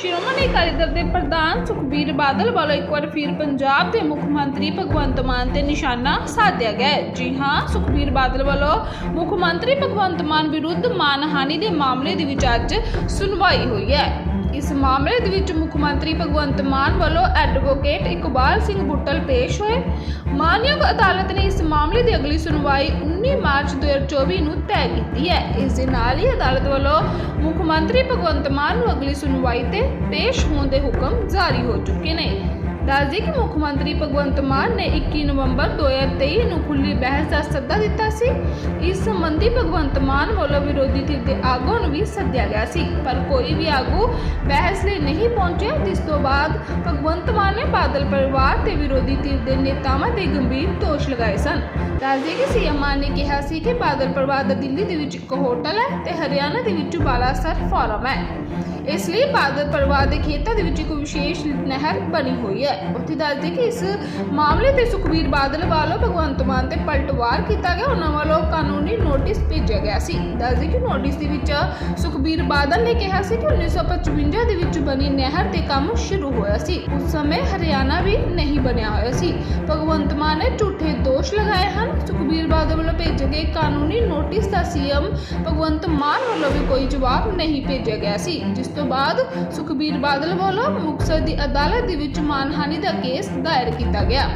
ਸ਼੍ਰੋਮਣੀ ਅਕਾਲੀ ਦਲ ਦੇ ਪ੍ਰਧਾਨ ਸੁਖਬੀਰ ਬਾਦਲ ਵੱਲੋਂ ਇੱਕ ਵਾਰ ਫਿਰ ਪੰਜਾਬ ਦੇ ਮੁੱਖ ਮੰਤਰੀ ਭਗਵੰਤ ਮਾਨ ਤੇ ਨਿਸ਼ਾਨਾ ਸਾਧਿਆ ਗਿਆ ਜੀ ਹਾਂ, ਸੁਖਬੀਰ ਬਾਦਲ ਵੱਲੋਂ ਮੁੱਖ ਮੰਤਰੀ ਭਗਵੰਤ ਮਾਨ ਵਿਰੁੱਧ ਮਾਨਹਾਨੀ ਦੇ ਮਾਮਲੇ ਦੇ ਵਿੱਚ ਅੱਜ ਸੁਣਵਾਈ ਹੋਈ ਹੈ। ਇਸ ਮਾਮਲੇ ਦੇ ਵਿੱਚ ਮੁੱਖ ਮੰਤਰੀ ਭਗਵੰਤ ਮਾਨ ਵੱਲੋਂ ਐਡਵੋਕੇਟ ਇਕਬਾਲ ਸਿੰਘ ਬੁੱਟਲ ਪੇਸ਼ ਹੋਏ। ਮਾਨਯੋਗ ਅਦਾਲਤ ਨੇ ਇਸ ਮਾਮਲੇ ਦੀ ਅਗਲੀ ਸੁਣਵਾਈ 19 ਮਾਰਚ 2024 ਨੂੰ ਤੈਅ ਕੀਤੀ ਹੈ। ਇਸ ਦੇ ਨਾਲ ਹੀ ਅਦਾਲਤ ਵੱਲੋਂ ਮੁੱਖ ਮੰਤਰੀ ਭਗਵੰਤ ਮਾਨ ਨੂੰ ਅਗਲੀ ਸੁਣਵਾਈ ਤੇ ਪੇਸ਼ ਹੋਣ ਦੇ ਹੁਕਮ ਜਾਰੀ ਹੋ ਚੁੱਕੇ ਨੇ। ਦੱਸਦੀ ਕਿ ਮੁੱਖ ਮੰਤਰੀ ਭਗਵੰਤ ਮਾਨ ਨੇ 21 ਨਵੰਬਰ 2023 ਨੂੰ ਖੁੱਲੀ ਬਹਿਸ ਦਾ ਸੱਦਾ ਦਿੱਤਾ ਸੀ। ਇਸ ਸੰਬੰਧੀ ਭਗਵੰਤ ਮਾਨ ਵੱਲੋਂ ਵਿਰੋਧੀ ਧਿਰ ਦੇ ਆਗੂਆਂ ਨੂੰ ਵੀ ਸੱਦਿਆ ਗਿਆ ਸੀ। ਪਰ ਕੋਈ ਵੀ ਆਗੂ ਬਹਿਸ ਲਈ ਨਹੀਂ ਪਹੁੰਚਿਆ। ਜਿਸ ਤੋਂ ਬਾਅਦ ਭਗਵੰਤ ਮਾਨ ਨੇ ਬਾਦਲ ਪਰਿਵਾਰ ਤੇ ਵਿਰੋਧੀ ਧਿਰ ਦੇ ਨੇਤਾਵਾਂ ਤੇ ਗੰਭੀਰ ਦੋਸ਼ ਲਗਾਏ ਸਨ। ਦੱਸਦੇ ਕਿ ਸੀਐਮ ਮਾਨ ਨੇ ਕਿਹਾ ਸੀ ਕਿ ਬਾਦਲ ਪਰਿਵਾਰ ਦਾ ਦਿੱਲੀ ਦੇ ਵਿੱਚ ਇੱਕ ਹੋਟਲ ਹੈ ਤੇ ਹਰਿਆਣਾ ਦੇ ਵਿੱਚ ਬਾਲਾਸਰ ਫਾਰਮ ਹੈ। ਇਸ ਲਈ ਬਾਦਲ ਪਰਿਵਾਰ ਦੇ ਖੇਤਾਂ ਦੇ ਵਿੱਚ ਇੱਕ ਵਿਸ਼ੇਸ਼ ਨਹਿਰ ਬਣੀ ਹੋਈ ਹੈ। ਉੱਥੇ ਦੱਸਦੇ ਕਿ ਇਸ ਮਾਮਲੇ ਤੇ ਸੁਖਬੀਰ ਬਾਦਲ ਵੱਲੋਂ ਭਗਵੰਤ ਮਾਨ ਤੇ ਪਲਟਵਾਰ ਕੀਤਾ ਗਿਆ। ਉਹਨਾਂ ਵੱਲੋਂ ਕਾਨੂੰਨੀ ਨੋਟਿਸ ਭੇਜਿਆ ਗਿਆ ਸੀ। ਦੱਸਦੇ ਕਿ ਨੋਟਿਸ ਦੇ ਵਿੱਚ ਸੁਖਬੀਰ ਬਾਦਲ ਨੇ ਕਿਹਾ ਸੀ ਕਿ 1955 ਦੇ ਵਿੱਚ ਬਣੀ ਨਹਿਰ ਤੇ ਕੰਮ ਸ਼ੁਰੂ ਹੋਇਆ ਸੀ। ਉਸ ਸਮੇਂ ਹਰਿਆਣਾ ਵੀ ਨਹੀਂ ਬਣਿਆ ਹੋਇਆ ਸੀ। ਭਗਵੰਤ ਮਾਨ ਨੇ ਝੂਠੇ ਦੋਸ਼ ਲਗਾਏ ਹਨ। ਸੁਖਬੀਰ ਬਾਦਲ ਵੱਲੋਂ ਭੇਜੇ ਗਏ ਕਾਨੂੰਨੀ ਨੋਟਿਸ ਦਾ ਸੀਐਮ ਭਗਵੰਤ ਮਾਨ ਵੱਲੋਂ ਵੀ ਕੋਈ ਜਵਾਬ ਨਹੀਂ ਭੇਜਿਆ ਗਿਆ ਸੀ। ਜਿਸ ਤੋਂ ਬਾਅਦ ਸੁਖਬੀਰ ਬਾਦਲ ਵੱਲੋਂ ਮੁਕਤਸਰ ਦੀ ਅਦਾਲਤ ਦੇ ਵਿੱਚ ਮਾਨਹਾਨੀ ਦਾ ਕੇਸ ਦਾਇਰ ਕੀਤਾ ਗਿਆ।